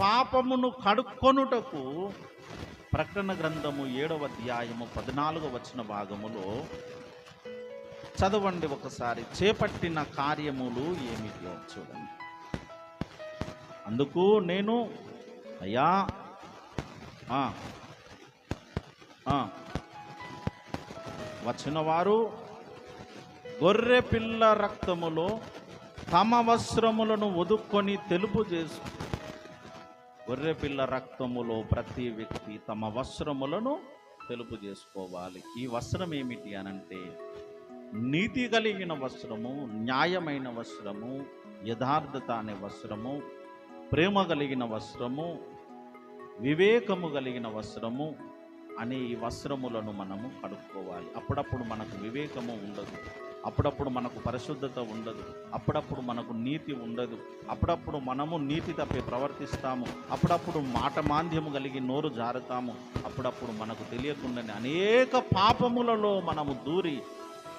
పాపమును కడుక్కొనుటకు ప్రకటన గ్రంథము ఏడవ అధ్యాయము పద్నాలుగు వచ్చిన భాగములో చదవండి ఒకసారి. చేపట్టిన కార్యములు ఏమిటో చూడండి. అందుకు నేను అయ్యా వచ్చిన వారు గొర్రె పిల్ల రక్తములో తమ వస్త్రములను ఒదుక్కొని తెలుపు చేసుకు గొర్రెపిల్ల రక్తములో ప్రతి వ్యక్తి తమ వస్త్రములను తెలుపు చేసుకోవాలి ఈ వస్త్రం ఏమిటి అనంటే నీతి కలిగిన వస్త్రము న్యాయమైన వస్త్రము యథార్థత అనే వస్త్రము ప్రేమ కలిగిన వస్త్రము వివేకము కలిగిన వస్త్రము అనే ఈ వస్త్రములను మనము కడుక్కోవాలి. అప్పుడప్పుడు మనకు వివేకము ఉండదు. అప్పుడప్పుడు మనకు పరిశుద్ధత ఉండదు. అప్పుడప్పుడు మనకు నీతి ఉండదు. అప్పుడప్పుడు మనము నీతి తప్పి ప్రవర్తిస్తాము. అప్పుడప్పుడు మాట మాంద్యము కలిగి నోరు జారుతాము. అప్పుడప్పుడు మనకు తెలియకుండానే అనేక పాపములలో మనము దూరి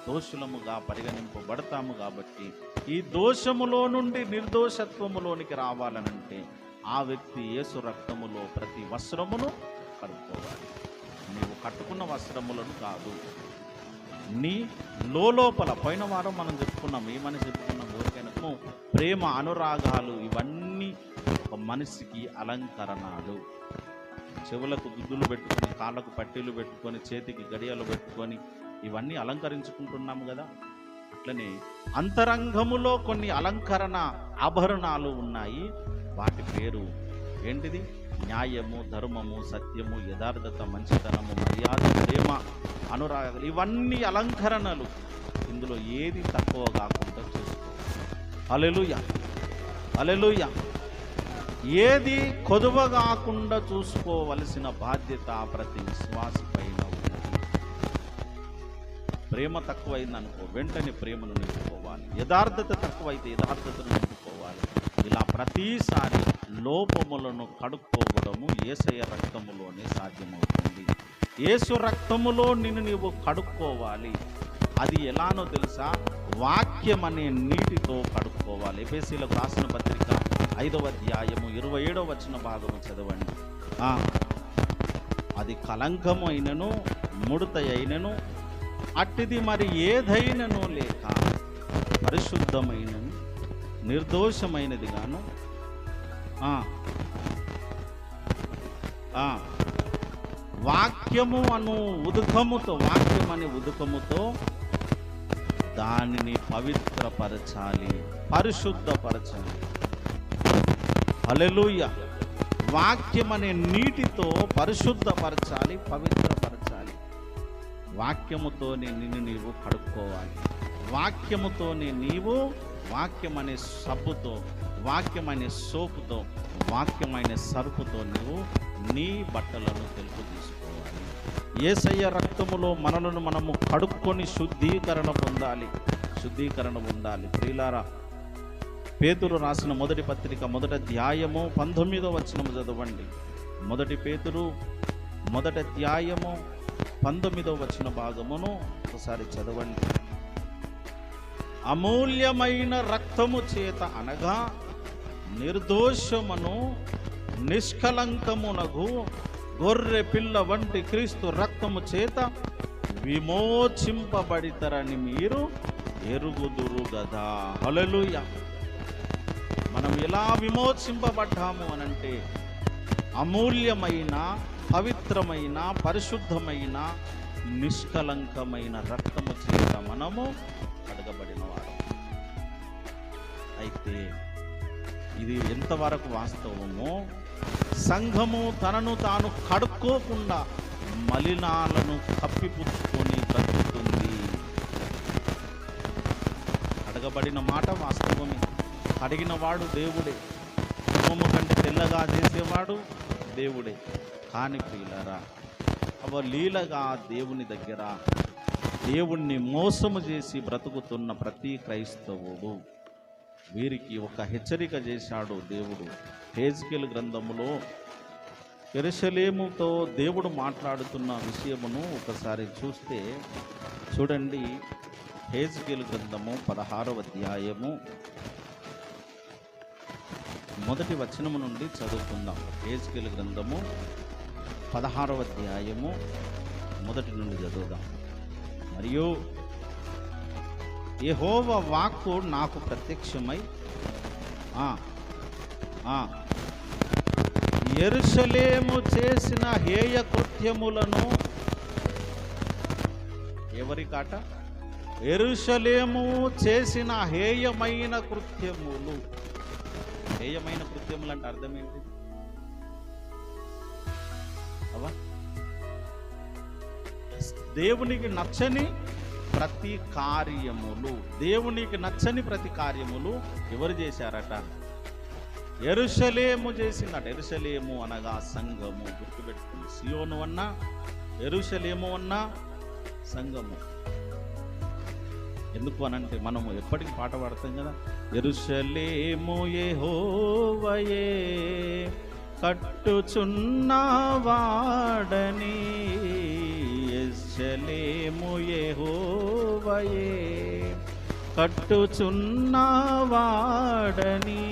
దోషులముగా పరిగణింపబడతాము కాబట్టి ఈ దోషములో నుండి నిర్దోషత్వములోనికి రావాలనంటే ఆ వ్యక్తి యేసు రక్తములో ప్రతి వస్త్రమును కడుక్కోవాలి. నీవు కట్టుకున్న వస్త్రములను కాదు. నీ లోపల పోయిన వారం మనం చెప్పుకున్నాం ఏమని చెప్పుకున్నాం? ఎవరికైనా ప్రేమ అనురాగాలు ఇవన్నీ ఒక మనిషికి అలంకరణాలు. చెవులకు దుద్దులు పెట్టుకొని కాళ్ళకు పట్టీలు పెట్టుకొని చేతికి గడియలు పెట్టుకొని ఇవన్నీ అలంకరించుకుంటున్నాం కదా. అట్లనే అంతరంగములో కొన్ని అలంకరణ ఆభరణాలు ఉన్నాయి. వాటి పేరు ఏంటిది? న్యాయము ధర్మము సత్యము యథార్థత మంచితనము మర్యాద ప్రేమ అనురాగాలు ఇవన్నీ అలంకరణలు. ఇందులో ఏది తక్కువ కాకుండా చూసుకో అలెలుయ అలెలుయ ఏది కొదువ కాకుండా చూసుకోవలసిన బాధ్యత ప్రతి విశ్వాసి పైన ఉన్నది. ప్రేమ తక్కువైంది అనుకో వెంటనే ప్రేమను నింపుకోవాలి. యథార్థత తక్కువైతే యథార్థతను నింపుకోవాలి. ఇలా ప్రతిసారి లోపములను కడుక్కోవడము ఏసయ రక్తములోనే సాధ్యమవుతుంది. ఏసు రక్తములో నిన్ను నీవు కడుక్కోవాలి. అది ఎలానో తెలుసా? వాక్యం అనే నీటితో కడుక్కోవాలి. ఎఫెసీలకు రాసిన పత్రిక ఐదవ అధ్యాయము ఇరవై ఏడవ వచ్చిన భాగము చదవండి. అది కలంకము అయినను ముడత అయినను అట్టిది మరి ఏదైనను లేక పరిశుద్ధమైనను నిర్దోషమైనది గాను వాక్యము అను ఉదుకముతో వాక్యం అనే ఉదుకముతో దానిని పవిత్రపరచాలి పరిశుద్ధపరచాలి. హల్లెలూయా. వాక్యం అనే నీటితో పరిశుద్ధపరచాలి పవిత్రపరచాలి. వాక్యముతోనే నిన్ను నీవు కడుక్కోవాలి. వాక్యముతోనే నీవు వాక్యం అనే సబ్బుతో వాక్యమైన సోపుతో వాక్యమైన సరుపుతో నువ్వు నీ బట్టలను తెలుపు తీసుకోవాలి. ఏసయ్య రక్తములో మనలను మనము కడుక్కొని శుద్ధీకరణ పొందాలి. శుద్ధీకరణ పొందాలి. ప్రియులారా పేతురు రాసిన మొదటి పత్రిక మొదటి ధ్యాయము పంతొమ్మిదో వచనము చదవండి. మొదటి పేతురు మొదటి ధ్యాయము పంతొమ్మిదో వచ్చిన భాగమును ఒకసారి చదవండి. అమూల్యమైన రక్తము చేత అనగా నిర్దోషమును నిష్కలంకమునగు గొర్రె పిల్ల వంటి క్రీస్తు రక్తము చేత విమోచింపబడితరని మీరు ఎరుగుదురు గదా హలలుయ మనం ఎలా విమోచింపబడ్డాము అనంటే అమూల్యమైన పవిత్రమైన పరిశుద్ధమైన నిష్కలంకమైన రక్తము చేత మనము అడగబడిన వారు అయితే ఇది ఎంతవరకు వాస్తవమో సంఘము తనను తాను కడుక్కోకుండా మలినాలను కప్పిపుచ్చుకొని బ్రతుకుతుంది. అడగబడిన మాట వాస్తవమే. అడిగిన వాడు దేవుడే. హిమము కంటే తెల్లగా చేసేవాడు దేవుడే. కాని ప్రియులరా అవలీలగా దేవుని దగ్గర దేవుణ్ణి మోసము చేసి బ్రతుకుతున్న ప్రతి క్రైస్తవుడు వీరికి ఒక హెచ్చరిక చేశాడు దేవుడు. హేజ్కేల్ గ్రంథములో ఎరుషలేముతో దేవుడు మాట్లాడుతున్న విషయమును ఒకసారి చూస్తే చూడండి. హేజ్కేల్ గ్రంథము పదహారవ అధ్యాయము మొదటి వచనము నుండి చదువుకుందాం. ఏజ్కేల్ గ్రంథము పదహారవ అధ్యాయము మొదటి నుండి చదువుదాం. మరియు యహోవ వాక్కు నాకు ప్రత్యక్షమై ఎరుసలేము చేసిన హేయ కృత్యములను ఎవరి కాట? ఎరుసలేము చేసిన హేయమైన కృత్యములు. హేయమైన కృత్యములు అంటే అర్థం ఏంటి? అవా దేవునికి నచ్చని ప్రతి కార్యములు దేవునికి నచ్చని ప్రతి కార్యములు ఎవరు చేశారట? ఎరుషలేము చేసిందట. ఎరుషలేము అనగా సంఘము. గుర్తుపెట్టుకుని సియోను అన్నా ఎరుషలేము అన్నా సంఘము. ఎందుకు అనంటే మనము ఎప్పటికి పాట పాడతాం కదా? ఎరుషలేము హోవయే కట్టుచున్నవాడని ఎరుషలేము యెహోవయే. కట్టుచున్నవాడని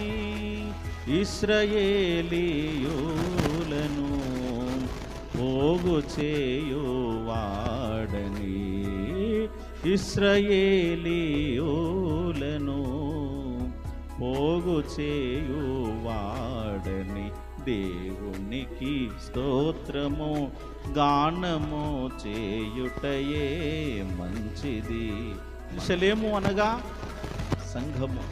ఇస్రయేలీయులను పోగు చేయువాడని ఇస్రయేలీయులను పోగు చేయువాడని దేవునికి స్తోత్రము గానము చేయుటయే మంచిది. శలేము అనగా సంఘము.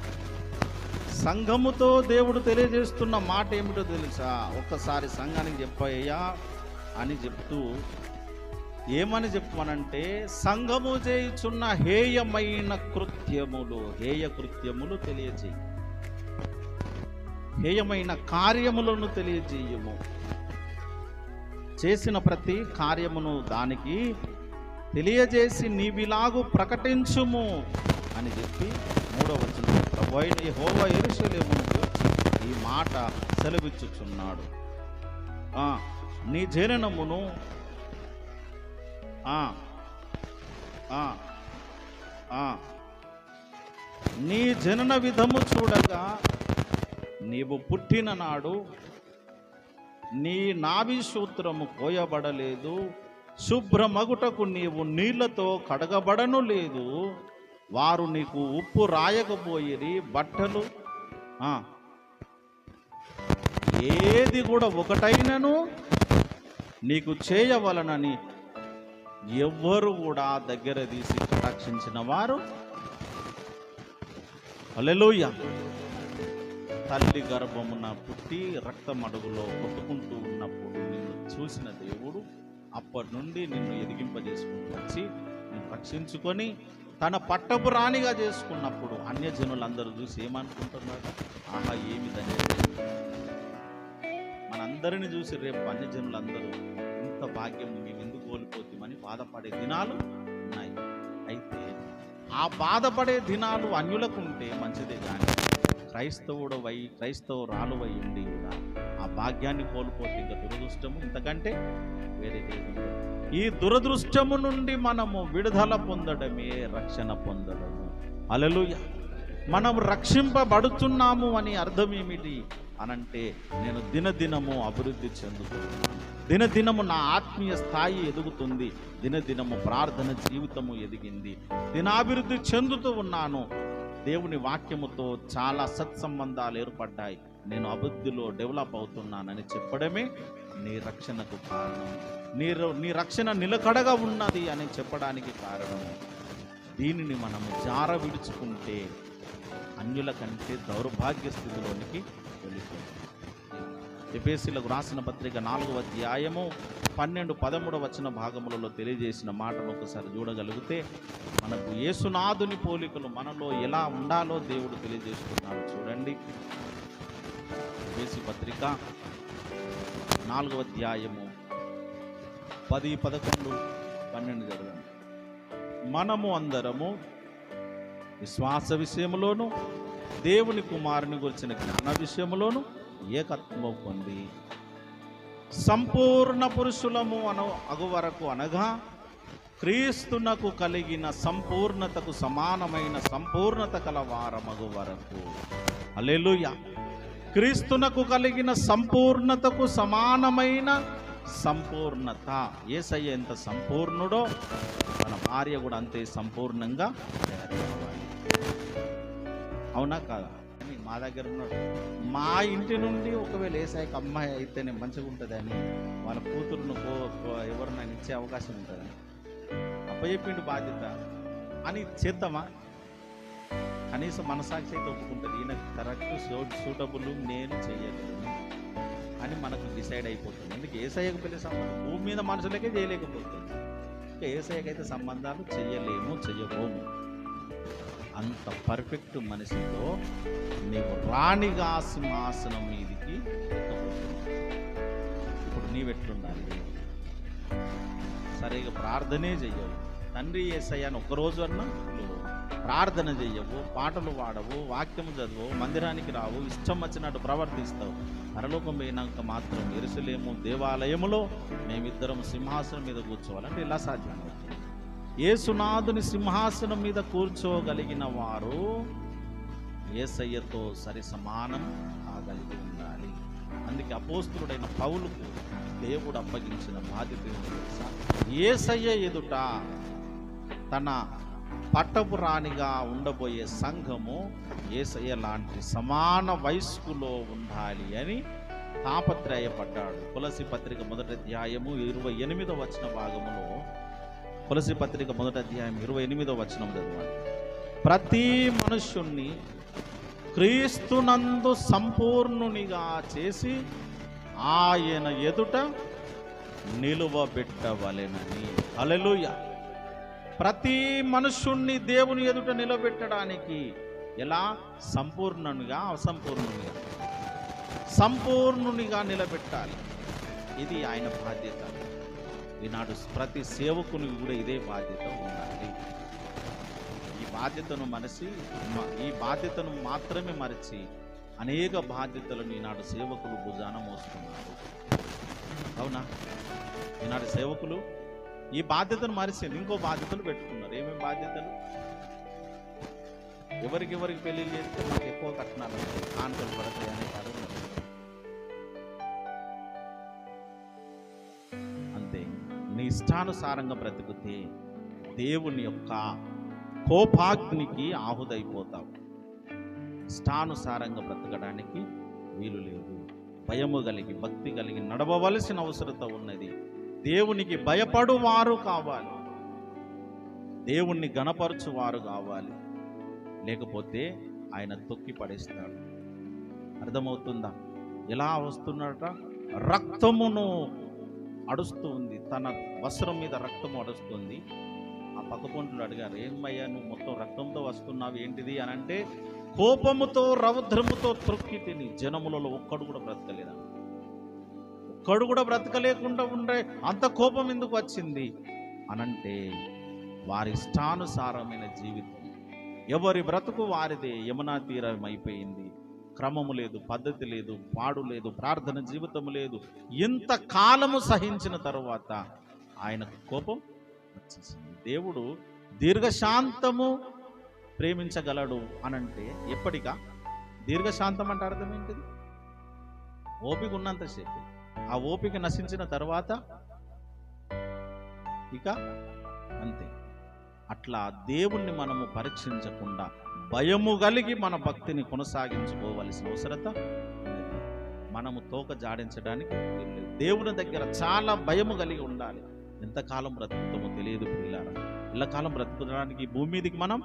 సంఘముతో దేవుడు తెలియజేస్తున్న మాట ఏమిటో తెలుసా? ఒక్కసారి సంఘానికి చెప్పయ్యా అని చెప్తూ ఏమని చెప్పమనంటే సంఘము చేయుచున్న హేయమైన కృత్యములు హేయ కృత్యములు తెలియజేయి. హేయమైన కార్యములను తెలియజేయము. చేసిన ప్రతి కార్యమును దానికి తెలియజేసి నీవిలాగు ప్రకటించుము అని చెప్పి మూడవ వచనం ప్రభు అయిన హోవ ఎరుసలేమును ఈ మాట సెలవిచ్చుచున్నాడు. నీ జననమును నీ జనన విధము చూడగా నీవు పుట్టిన నాడు నీ నాభి సూత్రము కోయబడలేదు శుభ్రమగుటకు నీవు నీళ్ళతో కడగబడను లేదు. వారు నీకు ఉప్పు రాయకపోయిరి బట్టలు ఏది కూడా ఒకటైనను నీకు చేయవలనని ఎవ్వరు కూడా దగ్గర తీసి కటాక్షించిన వారు. హల్లెలూయా. తల్లి గర్భమున పుట్టి రక్తం అడుగులో కొట్టుకుంటూ ఉన్నప్పుడు నిన్ను చూసిన దేవుడు అప్పటి నుండి నిన్ను ఎదిగింపజేసుకుని వచ్చి నిన్ను రక్షించుకొని తన పట్టపు రాణిగా చేసుకున్నప్పుడు అన్యజనులందరూ చూసి ఏమనుకుంటున్నారు? ఆహా ఏమి ధన్యత మనందరిని చూసి రేపు అన్యజనులందరూ ఇంత భాగ్యం మేము ఎందుకు కోల్పోతామని బాధపడే దినాలు ఉన్నాయి. అయితే ఆ బాధపడే దినాలు అన్యులకు ఉంటే మంచిదే కానీ క్రైస్తవుడు వై క్రైస్తవురాలు వై ఉండి కూడా ఆ భాగ్యాన్ని కోల్పోతే ఇంకా దురదృష్టము. ఇంతకంటే వేరే ఈ దురదృష్టము నుండి మనము విడుదల పొందడమే రక్షణ పొందడము. అలలుయ మనం రక్షింపబడుతున్నాము అని అర్థం ఏమిటి అనంటే నేను దినదినము అభివృద్ధి చెందుతున్నాను. దినదినము నా ఆత్మీయ స్థాయి ఎదుగుతుంది. దినదినము ప్రార్థన జీవితము ఎదిగింది. దినాభివృద్ధి చెందుతూ ఉన్నాను. దేవుని వాక్యముతో చాలా సత్సంబంధాలు ఏర్పడ్డాయి. నేను అభివృద్ధిలో డెవలప్ అవుతున్నానని చెప్పడమే నీ రక్షణకు కారణం. నీ ర- నీ రక్షణ నిలకడగా ఉన్నది అని చెప్పడానికి కారణం. దీనిని మనము జార విడుచుకుంటే అన్యుల కంటే దౌర్భాగ్య స్థితిలోనికి వెళ్ళిపోతుంది ఎఫేసీలకు రాసిన పత్రిక నాలుగవ అధ్యాయము పన్నెండు పదమూడవ వచ్చిన భాగములలో తెలియజేసిన మాటను ఒకసారి చూడగలిగితే మనకు యేసునాథుని పోలికలు మనలో ఎలా ఉండాలో దేవుడు తెలియజేస్తున్నాడు. చూడండి. ఎఫేసి పత్రిక నాలుగవ అధ్యాయము పది పదకొండు పన్నెండు చదవండి. మనము అందరము విశ్వాస విషయంలోను దేవుని కుమారుని గురించిన జ్ఞాన విషయంలోనూ ఏకత్వం పొంది సంపూర్ణ పురుషులము అను అగు వరకు అనగా క్రీస్తునకు కలిగిన సంపూర్ణతకు సమానమైన సంపూర్ణత కల వారమగు వరకు. అలెలుయ క్రీస్తునకు కలిగిన సంపూర్ణతకు సమానమైన సంపూర్ణత. ఏసయ్య ఎంత సంపూర్ణుడో మన భార్య కూడా అంతే సంపూర్ణంగా తయారవ్వాలి అవునా కాదా? అని మా దగ్గర ఉన్నాడు మా ఇంటి నుండి ఒకవేళ ఏసాయికి అమ్మాయి అయితేనే మంచిగా ఉంటుందని వాళ్ళ కూతురును ఎవరు నన్ను ఎవరినైనా ఇచ్చే అవకాశం ఉంటుందని. అప్పచెప్పిండు బాధ్యత అని చేద్దామా కనీసం మనసాక్షి అయితే ఒప్పుకుంటుంది ఈయన కరెక్ట్ సూటబుల్ నేను చేయలేను అని మనకు డిసైడ్ అయిపోతుంది. అందుకే ఏసఐకి పెళ్ళి సంబంధం? భూమి మీద మనుషులకే చేయలేకపోతుంది. ఇంకా ఏసఐకి అయితే సంబంధాలు చేయలేము చెయ్యబోము అంత పర్ఫెక్ట్ మనిషితో నీవు రాణిగా సింహాసనం మీదికి ఇప్పుడు నీవెట్లుండాలి? సరిగా ప్రార్థనే చెయ్యవు. తండ్రి ఏసయ్యాను ఒక్కరోజు అన్నా నువ్వు ప్రార్థన చెయ్యవు పాటలు పాడవు వాక్యము చదువు మందిరానికి రావు ఇష్టం వచ్చినట్టు ప్రవర్తిస్తావు. పరలోకం పోయినాక మాత్రం ఎరుసలేము దేవాలయములో మేమిద్దరం సింహాసనం మీద కూర్చోవాలంటే ఇలా సాధ్యం ఏసునాథుని సింహాసనం మీద కూర్చోగలిగిన వారు ఏసయ్యతో సరి సమానం కాగలిగి ఉండాలి. అందుకే అపోస్తుడైన పౌలుకు దేవుడు అప్పగించిన బాధ్యత తెలుసా? ఏసయ్య ఎదుట తన పట్టపు రాణిగా ఉండబోయే సంఘము ఏసయ్య లాంటి సమాన వయస్కులో ఉండాలి అని తాపత్రయపడ్డాడు. తులసి పత్రిక మొదటి అధ్యాయము ఇరవై ఎనిమిదవ వచ్చిన భాగములో తులసి పత్రిక మొదటి అధ్యాయం ఇరవై ఎనిమిదో వచనం చదవండి ప్రతి మనుష్యుణ్ణి క్రీస్తునందు సంపూర్ణునిగా చేసి ఆయన ఎదుట నిలువబెట్టవలెనని. అలెలుయ ప్రతి మనుష్యుణ్ణి దేవుని ఎదుట నిలబెట్టడానికి ఎలా? సంపూర్ణునిగా అసంపూర్ణునిగా. సంపూర్ణునిగా నిలబెట్టాలి. ఇది ఆయన బాధ్యత. ఈనాడు ప్రతి సేవకునికి కూడా ఇదే బాధ్యత ఉండాలి. ఈ బాధ్యతను మరచి ఈ బాధ్యతను మాత్రమే మరచి అనేక బాధ్యతలను ఈనాడు సేవకులు భుజాన మోస్తున్నారు. అవునా? ఈనాడు సేవకులు ఈ బాధ్యతను మరిచింది ఇంకో బాధ్యతలు పెట్టుకున్నారు. ఏమేమి బాధ్యతలు? ఎవరికి ఎవరికి పెళ్ళి చేస్తే మాకు ఎక్కువ కట్నాలు వస్తాయి, కానుకలు పడతాయి అనే కాదు ఇష్టానుసారంగా బ్రతికితే దేవుని యొక్క కోపాగ్నికి ఆహుదైపోతావు. ఇష్టానుసారంగా బ్రతకడానికి వీలు లేదు. భయము కలిగి భక్తి కలిగి నడవవలసిన అవసరత ఉన్నది. దేవునికి భయపడువారు కావాలి. దేవుణ్ణి గణపరచువారు కావాలి. లేకపోతే ఆయన తొక్కి పడేస్తాడు. అర్థమవుతుందా? ఎలా వస్తున్నట రక్తమును అడుస్తూ ఉంది. తన వస్త్రం మీద రక్తము అడుస్తుంది. ఆ పక్కపొంట్లు అడిగారు ఏమయ్యా నువ్వు మొత్తం రక్తంతో వస్తున్నావు ఏంటిది? అని అంటే కోపముతో రౌద్రముతో త్రొక్కి తిని జనములలో ఒక్కడు కూడా బ్రతకలేదా ఒక్కడు కూడా బ్రతకలేకుండా ఉండే అంత కోపం ఎందుకు వచ్చింది? అనంటే వారి ఇష్టానుసారమైన జీవితం. ఎవరి బ్రతుకు వారిదే యమునా తీరం అయిపోయింది క్రమము లేదు పద్ధతి లేదు పాడు లేదు ప్రార్థన జీవితం లేదు. ఎంత కాలము సహించిన తరువాత ఆయనకు కోపం వచ్చేసింది. దేవుడు దీర్ఘశాంతము ప్రేమించగలడు అనంటే ఎప్పటికా? దీర్ఘశాంతం అంటే అర్థం ఏంటిది? ఓపిక ఉన్నంతసేపు ఆ ఓపిక నశించిన తర్వాత ఇక అంతే. అట్లా దేవుణ్ణి మనము పరీక్షించకుండా భయము కలిగి మన భక్తిని కొనసాగించుకోవలసిన అవసరత మనము తోక జాడించడానికి దేవుని దగ్గర చాలా భయము కలిగి ఉండాలి. ఎంతకాలం బ్రతుకుతామో తెలియదు పిల్లారా ఇళ్ళకాలం బ్రతుకడానికి ఈ భూమి మీదకి మనం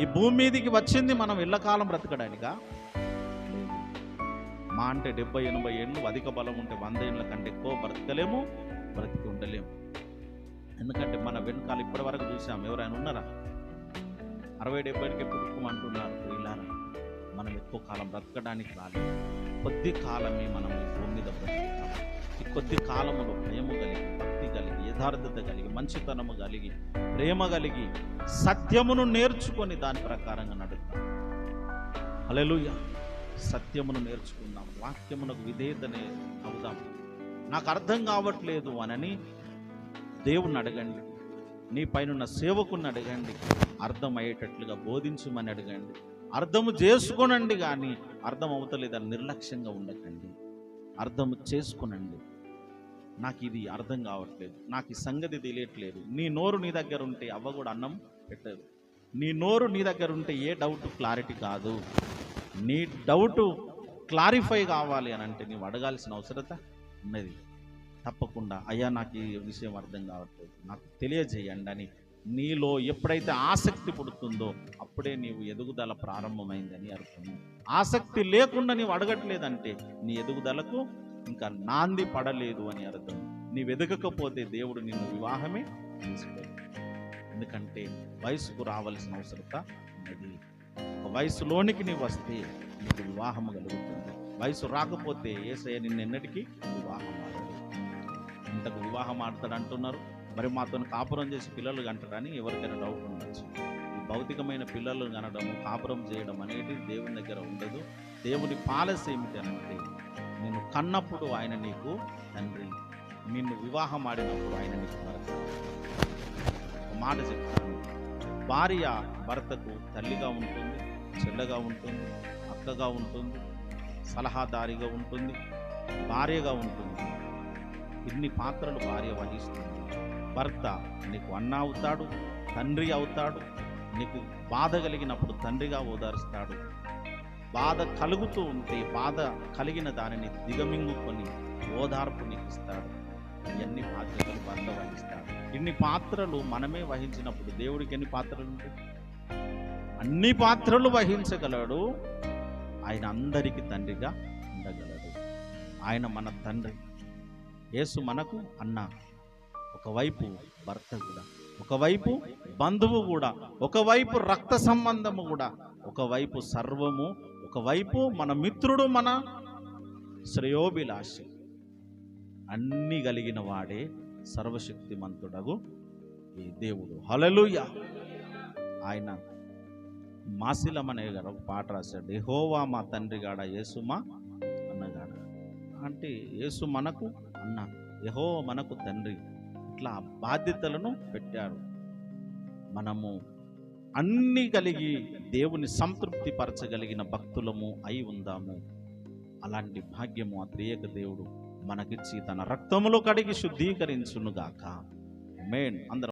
ఈ భూమి మీదకి వచ్చింది మనం ఇళ్ళకాలం బ్రతకడానికా? మా అంటే డెబ్బై ఎనభై ఏళ్ళు అధిక బలం ఉంటే వంద ఏళ్ళ కంటే ఎక్కువ బ్రతకలేము బ్రతికి ఉండలేము. ఎందుకంటే మన వెనకాల ఇప్పటి వరకు చూసాం ఎవరైనా ఉన్నారా? అరవై డెబ్బైకి పుట్టుకోమంటున్నారు ప్రియులారా మనం ఎక్కువ కాలం బ్రతకడానికి రాలేదు. కొద్ది కాలమే మనం ఈ భూమి మీద బ్రతుకుతాం. ఈ కొద్ది కాలములో భయము కలిగి భక్తి కలిగి యథార్థత కలిగి మంచితనము కలిగి ప్రేమ కలిగి సత్యమును నేర్చుకొని దాని ప్రకారంగా నడుద్దాం. అలెలుయ సత్యమును నేర్చుకుందాం వాక్యమునకు విధేయతనే అవుదాం. నాకు అర్థం కావట్లేదు అనని దేవుణ్ణి అడగండి. నీ పైన సేవకుని అడగండి. అర్థమయ్యేటట్లుగా బోధించమని అడగండి. అర్థము చేసుకోనండి కానీ అర్థం అవుతలేదని నిర్లక్ష్యంగా ఉండకండి. అర్థం చేసుకునండి. నాకు ఇది అర్థం కావట్లేదు నాకు ఈ సంగతి తెలియట్లేదు. నీ నోరు నీ దగ్గర ఉంటే అవ్వ కూడా అన్నం పెట్టదు. నీ నోరు నీ దగ్గర ఉంటే ఏ డౌట్ క్లారిటీ కాదు. నీ డౌట్ క్లారిఫై కావాలి అని అంటే నీవు అడగాల్సిన అవసరత ఉన్నది. తప్పకుండా అయ్యా నాకు ఈ విషయం అర్థం కావట్లేదు నాకు తెలియజేయండి అని నీలో ఎప్పుడైతే ఆసక్తి పుడుతుందో అప్పుడే నీవు ఎదుగుదల ప్రారంభమైందని అర్థం. ఆసక్తి లేకుండా నీవు అడగట్లేదంటే నీ ఎదుగుదలకు ఇంకా నాంది పడలేదు అని అర్థం. నీవు ఎదగకపోతే దేవుడు నిన్ను వివాహమే చేసుకోడు. ఎందుకంటే వయసుకు రావాల్సిన అవసరత ఉన్నది. ఒక వయసులోనికి నీవు వస్తే నీకు వివాహం కలుగుతుంది. వయసు రాకపోతే ఏసయ్య నిన్నెన్నటికీ వివాహం ఆడదు ఇంతకు వివాహం ఆడతాడు అంటున్నారు మరి మాతో కాపురం చేసి పిల్లలు కంటారని ఎవరికైనా డౌట్ ఉండొచ్చు. ఈ భౌతికమైన పిల్లలు కనడము కాపురం చేయడం అనేది దేవుని దగ్గర ఉండదు. దేవుని పాలసీ ఏమిటి అంటే నేను కన్నప్పుడు ఆయన నీకు తండ్రి నిన్ను వివాహం ఆడినప్పుడు ఆయన నీకు భర్త. ఒక మాట చెప్తాను భార్య భర్తకు తల్లిగా ఉంటుంది చెల్లగా ఉంటుంది అక్కగా ఉంటుంది సలహాదారిగా ఉంటుంది భార్యగా ఉంటుంది. ఇన్ని పాత్రలు భార్య వహిస్తుంది. భర్త నీకు అన్న అవుతాడు తండ్రి అవుతాడు. నీకు బాధ కలిగినప్పుడు తండ్రిగా ఓదారుస్తాడు. బాధ కలుగుతూ ఉంటే బాధ కలిగిన దానిని దిగమింగుకొని ఓదార్పు నీకుస్తాడు. ఇవన్నీ బాధ్యతలు భర్త వహిస్తాడు. ఇన్ని పాత్రలు మనమే వహించినప్పుడు దేవుడికి ఎన్ని పాత్రలు ఉంటాయి అన్ని పాత్రలు వహించగలడు. ఆయన అందరికీ తండ్రిగా ఉండగలడు. ఆయన మన తండ్రి. యేసు మనకు అన్న ఒకవైపు భర్త కూడా ఒకవైపు బంధువు కూడా ఒకవైపు రక్త సంబంధము కూడా ఒకవైపు సర్వము ఒకవైపు మన మిత్రుడు మన శ్రేయోభిలాషి. అన్నీ కలిగిన వాడే సర్వశక్తిమంతుడగు ఈ దేవుడు. హలలుయ ఆయన మాసిలం అనే గారు ఒక పాట రాశాడు ఎహోవా మా తండ్రి గాడ యేసుమా అన్నగాడ. అంటే యేసు మనకు అన్న యహో మనకు తండ్రి. పట్ల బాధ్యతలను పెట్టారు. మనము అన్ని కలిగి దేవుని సంతృప్తి పరచగలిగిన భక్తులము అయి ఉందాము. అలాంటి భాగ్యము ఆ దేవుడు మనకిచ్చి తన రక్తములో కడిగి శుద్ధీకరించునుగాక. మేన్ అందరం